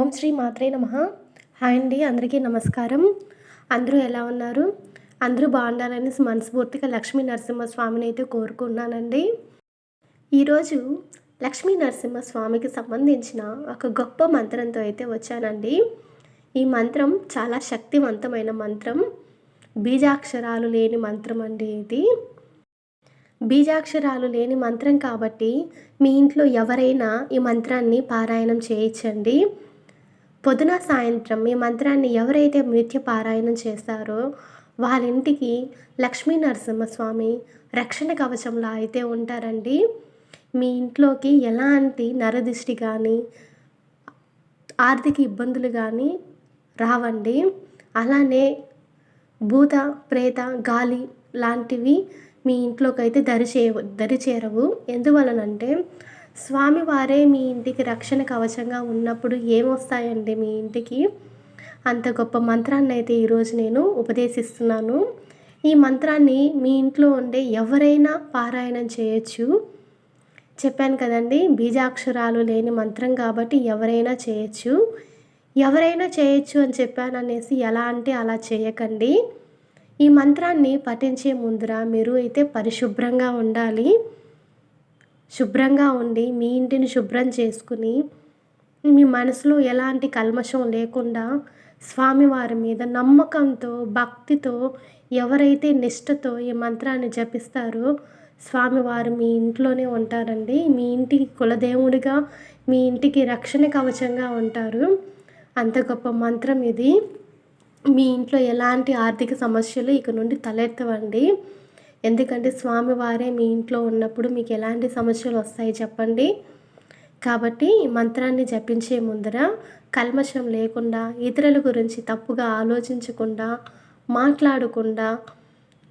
ఓం శ్రీ మాత్రే నమ. హాయ్ అండి అందరికీ నమస్కారం. అందరూ ఎలా ఉన్నారు? అందరూ బాగుండాలని మనస్ఫూర్తిగా లక్ష్మీ నరసింహస్వామిని అయితే కోరుకున్నానండి. ఈరోజు లక్ష్మీ నరసింహస్వామికి సంబంధించిన ఒక గొప్ప మంత్రంతో అయితే వచ్చానండి. ఈ మంత్రం చాలా శక్తివంతమైన మంత్రం. బీజాక్షరాలు లేని మంత్రం అండి ఇది. బీజాక్షరాలు లేని మంత్రం కాబట్టి మీ ఇంట్లో ఎవరైనా ఈ మంత్రాన్ని పారాయణం చేయించండి పొద్దున సాయంత్రం ఈ మంత్రాన్ని ఎవరైతే నిత్య పారాయణం చేస్తారో వాళ్ళ ఇంటికి లక్ష్మీ నరసింహస్వామి రక్షణ కవచంలా అయితే ఉంటారండి. మీ ఇంట్లోకి ఎలాంటి నరదిష్టి కానీ ఆర్థిక ఇబ్బందులు కానీ రావండి. అలానే భూత ప్రేత గాలి లాంటివి మీ ఇంట్లోకి అయితే దరి చే దరి చేరవు ఎందువలనంటే స్వామివారే మీ ఇంటికి రక్షణ కవచంగా ఉన్నప్పుడు ఏమొస్తాయండి మీ ఇంటికి? అంత గొప్ప మంత్రాన్ని అయితే ఈరోజు నేను ఉపదేశిస్తున్నాను. ఈ మంత్రాన్ని మీ ఇంట్లో ఉండే ఎవరైనా పారాయణం చేయొచ్చు. చెప్పాను కదండి బీజాక్షరాలు లేని మంత్రం కాబట్టి ఎవరైనా చేయొచ్చు. ఎవరైనా చేయొచ్చు అని చెప్పాను అనేసి ఎలా అంటే అలా చేయకండి. ఈ మంత్రాన్ని పఠించే ముందర మీరు అయితే పరిశుభ్రంగా ఉండాలి. శుభ్రంగా ఉండి మీ ఇంటిని శుభ్రం చేసుకుని మీ మనసులో ఎలాంటి కల్మషం లేకుండా స్వామివారి మీద నమ్మకంతో భక్తితో ఎవరైతే నిష్టతో ఈ మంత్రాన్ని జపిస్తారో స్వామివారు మీ ఇంట్లోనే ఉంటారండి. మీ ఇంటికి కులదేవుడిగా మీ ఇంటికి రక్షణ కవచంగా ఉంటారు. అంత గొప్ప మంత్రం ఇది. మీ ఇంట్లో ఎలాంటి ఆర్థిక సమస్యలు ఇక నుండి తలెత్తవండి. ఎందుకంటే స్వామివారే మీ ఇంట్లో ఉన్నప్పుడు మీకు ఎలాంటి సమస్యలు వస్తాయి చెప్పండి. కాబట్టి ఈ మంత్రాన్ని జపించే ముందర కల్మషం లేకుండా ఇతరుల గురించి తప్పుగా ఆలోచించకుండా మాట్లాడకుండా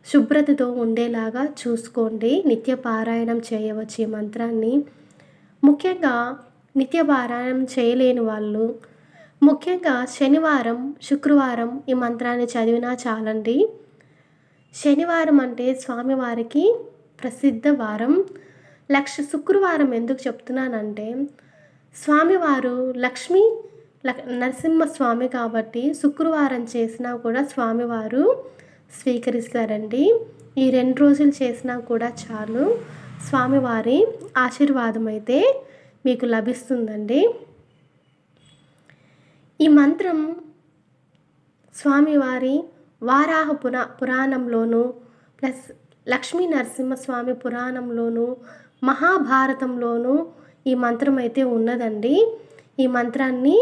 శుభ్రతతో ఉండేలాగా చూసుకోండి. నిత్య పారాయణం చేయవచ్చు ఈ మంత్రాన్ని. ముఖ్యంగా నిత్య పారాయణం చేయలేని వాళ్ళు ముఖ్యంగా శనివారం శుక్రవారం ఈ మంత్రాన్ని చదివినా చాలండి. శనివారం అంటే స్వామివారికి ప్రసిద్ధ వారం. లక్ష శుక్రవారం ఎందుకు చెప్తున్నానంటే స్వామివారు లక్ష్మి నరసింహస్వామి కాబట్టి శుక్రవారం చేసినా కూడా స్వామివారు స్వీకరిస్తారండి. ఈ రెండు రోజులు చేసినా కూడా చాలు. స్వామివారి ఆశీర్వాదం అయితే మీకు లభిస్తుందండి. ఈ మంత్రం స్వామివారి వారాహ పురా పురాణంలోను ప్లస్ లక్ష్మీ నరసింహస్వామి పురాణంలోను మహాభారతంలోనూ ఈ మంత్రం అయితే ఉన్నదండి. ఈ మంత్రాన్ని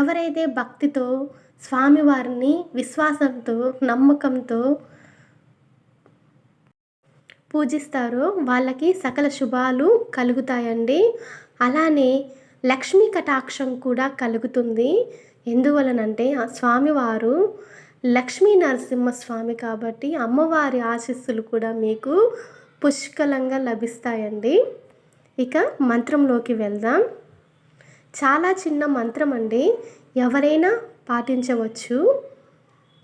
ఎవరైతే భక్తితో స్వామివారిని విశ్వాసంతో నమ్మకంతో పూజిస్తారో వాళ్ళకి సకల శుభాలు కలుగుతాయండి. అలానే లక్ష్మీ కటాక్షం కూడా కలుగుతుంది. ఎందువలనంటే ఆ స్వామివారు లక్ష్మీ నరసింహస్వామి కాబట్టి అమ్మవారి ఆశీస్సులు కూడా మీకు పుష్కలంగా లభిస్తాయండి. ఇక మంత్రంలోకి వెళ్దాం. చాలా చిన్న మంత్రం అండి. ఎవరైనా పాటించవచ్చు.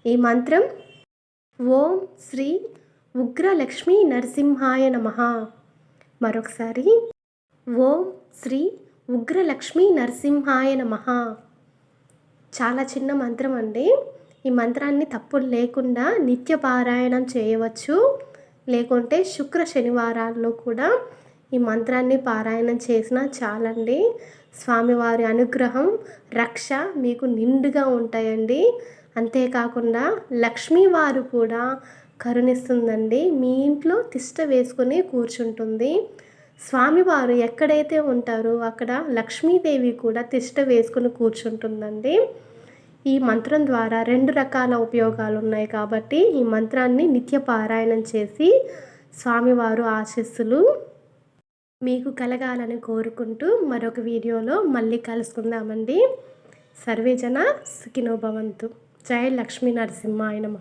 ఈ మంత్రం ఓం శ్రీ ఉగ్రలక్ష్మీ నరసింహాయ నమ. మరొకసారి. ఓం శ్రీ ఉగ్రలక్ష్మీ నరసింహాయ నమ. చాలా చిన్న మంత్రం అండి. ఈ మంత్రాన్ని తప్పులు లేకుండా నిత్య పారాయణం చేయవచ్చు. లేకుంటే శుక్ర శనివారాల్లో కూడా ఈ మంత్రాన్ని పారాయణం చేసినా చాలండి. స్వామివారి అనుగ్రహం రక్ష మీకు నిండుగా ఉంటాయండి. అంతేకాకుండా లక్ష్మీవారు కూడా కరుణిస్తుందండి. మీ ఇంట్లో తిష్ట వేసుకుని కూర్చుంటుంది. స్వామివారు ఎక్కడైతే ఉంటారో అక్కడ లక్ష్మీదేవి కూడా తిష్ట వేసుకుని కూర్చుంటుందండి. ఈ మంత్రం ద్వారా రెండు రకాల ఉపయోగాలు ఉన్నాయి కాబట్టి ఈ మంత్రాన్ని నిత్య పారాయణం చేసి స్వామివారు ఆశస్సులు మీకు కలగాలని కోరుకుంటూ మరొక వీడియోలో మళ్ళీ కలుసుకుందామండి. సర్వేజన సుఖినోభవంతు జయ లక్ష్మీ నరసింహాయ నమ.